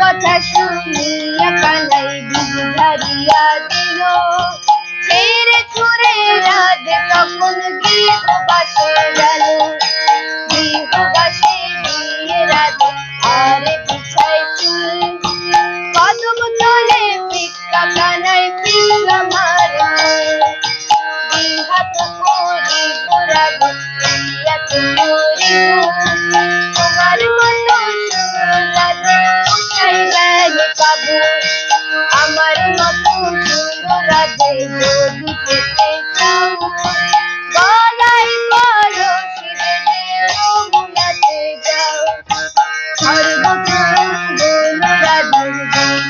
কথা শুনিয়া কালাই বিহারিয়া দিল। ছেড়ে ছুড়ে রাত তখন গৃহ বাসে গেল। গৃহ বাসে দিয়ে রাত আরে 帮。